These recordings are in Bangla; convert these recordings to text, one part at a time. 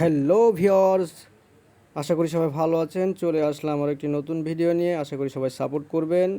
হ্যালো ভিওর্স আশা করি সবাই ভালো আছেন। চলে আসলাম আমার একটি নতুন ভিডিও নিয়ে। আশা করি সবাই সাপোর্ট করবেন।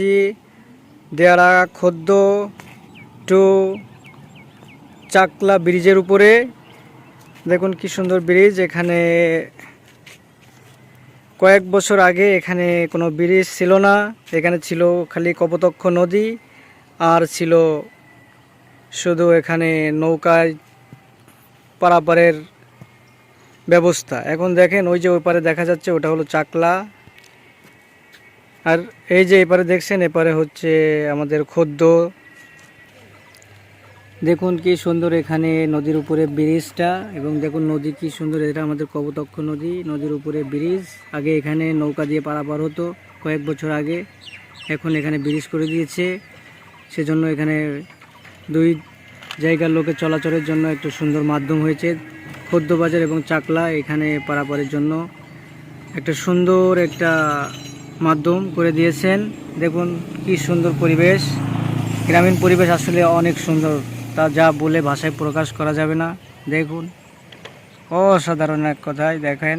আছি দেয়ারা খদ্দ টু চাকলা ব্রিজের উপরে। দেখুন কি সুন্দর ব্রিজ, এখানে কয়েক বছর আগে এখানে কোনো ব্রিজ ছিল না। এখানে ছিল খালি কপোতক্ষ নদী আর ছিল শুধু এখানে নৌকায় পারাপারের ব্যবস্থা। এখন দেখেন ওই যে ওই পারে দেখা যাচ্ছে, ওটা হলো চাকলা। আর এই যে এপারে দেখছেন, এপারে হচ্ছে আমাদের খদ্দ। দেখুন কি সুন্দর এখানে নদীর উপরে ব্রিজটা এবং দেখুন নদী কি সুন্দর, এটা আমাদের কবতক্ষ নদী, নদীর উপরে ব্রিজ। আগে এখানে নৌকা দিয়ে পারাপার হতো কয়েক বছর আগে, এখন এখানে ব্রিজ করে দিয়েছে। সেজন্য এখানে দুই জায়গার লোকের চলাচলের জন্য একটু সুন্দর মাধ্যম হয়েছে। খদ্দ বাজার এবং চাকলা এখানে পারাপারের জন্য। একটা সুন্দর একটা মাধ্যম করে দিয়েছেন। দেখুন কি সুন্দর পরিবেশ। গ্রামীণ পরিবেশ আসলে অনেক সুন্দর। তা যা বলে ভাষায় প্রকাশ করা যাবে না। দেখুন, অসাধারণ এক কথায় দেখেন।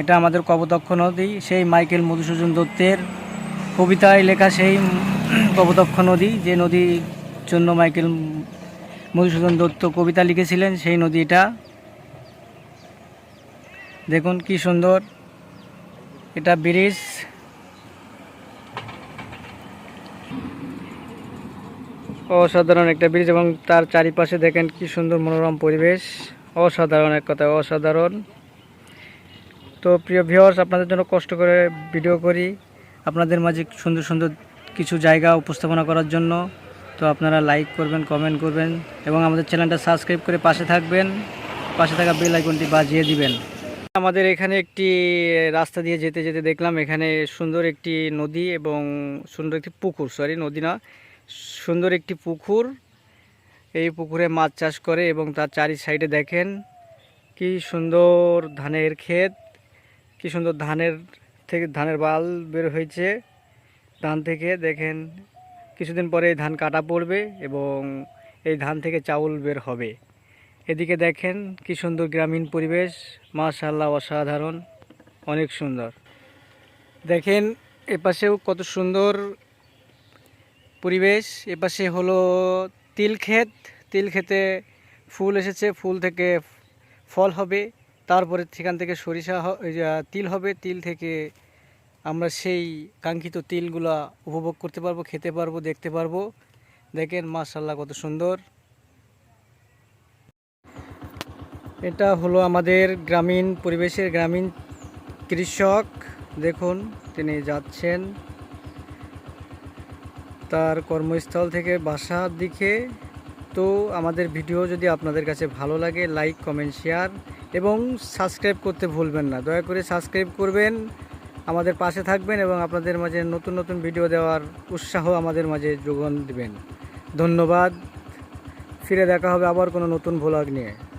এটা আমাদের কবতক্ষ নদী, সেই মাইকেল মধুসূদন দত্তের কবিতায় লেখা সেই কবতক্ষ নদী, যে নদীর জন্য মাইকেল মধুসূদন দত্ত কবিতা লিখেছিলেন, সেই নদীটা দেখুন কি সুন্দর। এটা ব্রিজ। অসাধারণ একটা ব্রিজ এবং তার চারিপাশে দেখেন কি সুন্দর মনোরম পরিবেশ। অসাধারণ এক কথা অসাধারণ। তো প্রিয় ভিউয়ার্স আপনাদের জন্য কষ্ট করে ভিডিও করি। আপনাদের মাঝে সুন্দর সুন্দর কিছু জায়গা উপস্থাপনা করার জন্য। তো আপনারা লাইক করবেন কমেন্ট করবেন এবং আমাদের চ্যানেলটা সাবস্ক্রাইব করে পাশে থাকবেন। পাশে থাকা বেল আইকনটি বাজিয়ে দিবেন। আমাদের এখানে একটি রাস্তা দিয়ে যেতে যেতে দেখলাম এখানে সুন্দর একটি নদী এবং সুন্দর একটি পুকুর সরি নদী না, সুন্দর একটি পুকুর। এই পুকুরে মাছ চাষ করে এবং তার চারি সাইডে দেখেন কি সুন্দর ধানের ক্ষেত, কি সুন্দর ধানের থেকে, ধানের বাল বের হয়েছে ধান থেকে। দেখেন কিছুদিন পরে ধান কাটা পড়বে এবং এই ধান থেকে চাউল বের হবে। এদিকে দেখেন কি সুন্দর গ্রামীণ পরিবেশ। মাশাল্লাহ অসাধারণ, অনেক সুন্দর। দেখেন, এপাশেও কত সুন্দর পরিবেশ। এপাশে হলো তিল ক্ষেত। তিল ক্ষেতে ফুল এসেছে, ফুল থেকে ফল হবে। তারপরে সেখান থেকে সরিষা তিল হবে। তিল থেকে আমরা সেই কাঙ্ক্ষিত তিলগুলা উপভোগ করতে পারব, খেতে পারব, দেখতে পারব। দেখেন মাশাল্লাহ কত সুন্দর। এটা হলো আমাদের গ্রামীণ পরিবেশের গ্রামীণ কৃষক। দেখুন, তিনি যাচ্ছেন। তার কর্মস্থল থেকে বাসার দিকে। তো আমাদের ভিডিও যদি আপনাদের কাছে ভালো লাগে, লাইক, কমেন্ট, শেয়ার এবং সাবস্ক্রাইব করতে ভুলবেন না। দয়া করে সাবস্ক্রাইব করবেন, আমাদের পাশে থাকবেন এবং আপনাদের মাঝে নতুন নতুন ভিডিও দেওয়ার উৎসাহ আমাদের মাঝে যোগান দিবেন। ধন্যবাদ। ফিরে দেখা হবে আবার কোনো নতুন ভ্লগ নিয়ে।